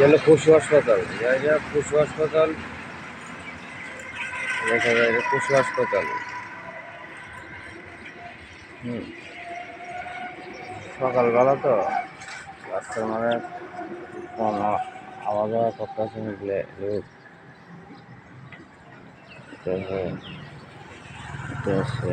হলো পশু হাসপাতাল। এটা পশু হাসপাতাল, দেখা যায় পশু হাসপাতাল। হুম। সকালবেলা তো রাস্তার মানে কম আওয়া যাওয়া করতেছে মিলে লোক এটা হচ্ছে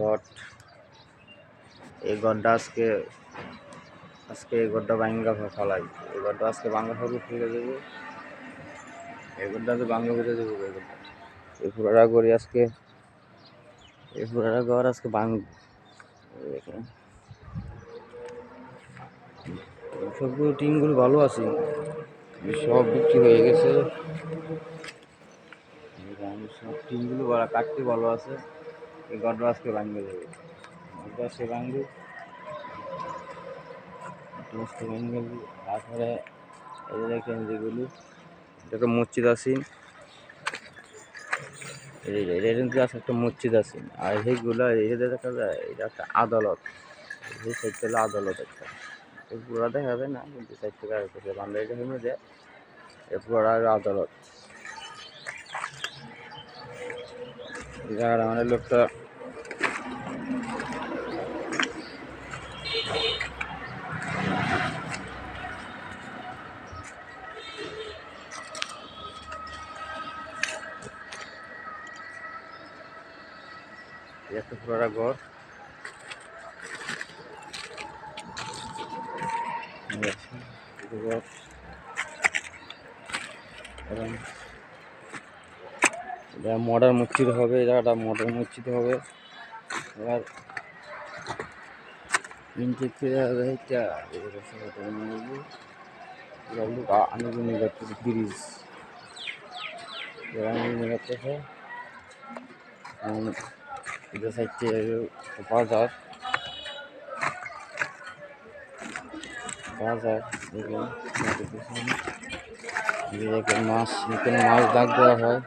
ঘট এই ঘরটা আজকে আজকে এই ঘরটা ভাঙ্গা ফেলাই। এই ঘরটা আজকে ভাঙ্গা ফেলে ফেলে দেবো। এই ঘরটা তো ভাঙ্গা ফেলে দেবো, এই ঘরটা এই পুরাটা করি আজকে, এই পুরাটা ঘর আজকে এই সবগুলো টিনগুলো ভালো আছে। সব বিক্রি হয়ে গেছে। সব টিনগুলো ভালো, কাটতে ভালো আছে। এই আজকে ভাঙবে ঘরটা আজকে ভাঙবে আজকে ভাঙবে তারপরে এই দেখেন যেগুলো এটা মসজিদ এই যে এটা আছে একটা মসজিদ আছে আর এইগুলো এটা দেখা যায়, এটা একটা আদালত। এই সাইডটা হলো আদালত একটা। এই পুরা দেখা যাবে না, কিন্তু সাইড থেকে আর কিছু বান্ধবী দেখে যে, এই পুরা আদালত। জায়গাটা মানে লোকটা একটা পুরা ঘর। এই আছে, এই ঘর। এবং এটা মডার্ন মসজিদ হবে জায়গাটা মডার্ন মসজিদ হবে। এবার আনুগুনি যাচ্ছে ব্রিজ আনুগুনি যাচ্ছে এটা সাইডে মাছ এখানে মাছ ডাক দেওয়া হয়।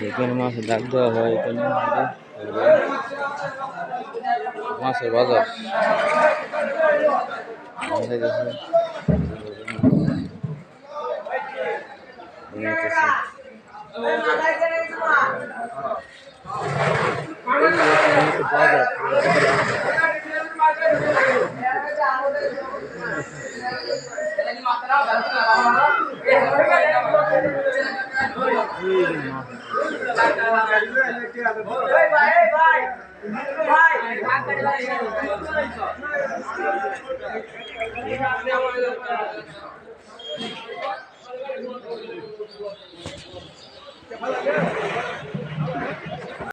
যেখানে মাছ ডাক দেওয়া হয় এখানে মাছের বাজার দেখা গেছে ভাই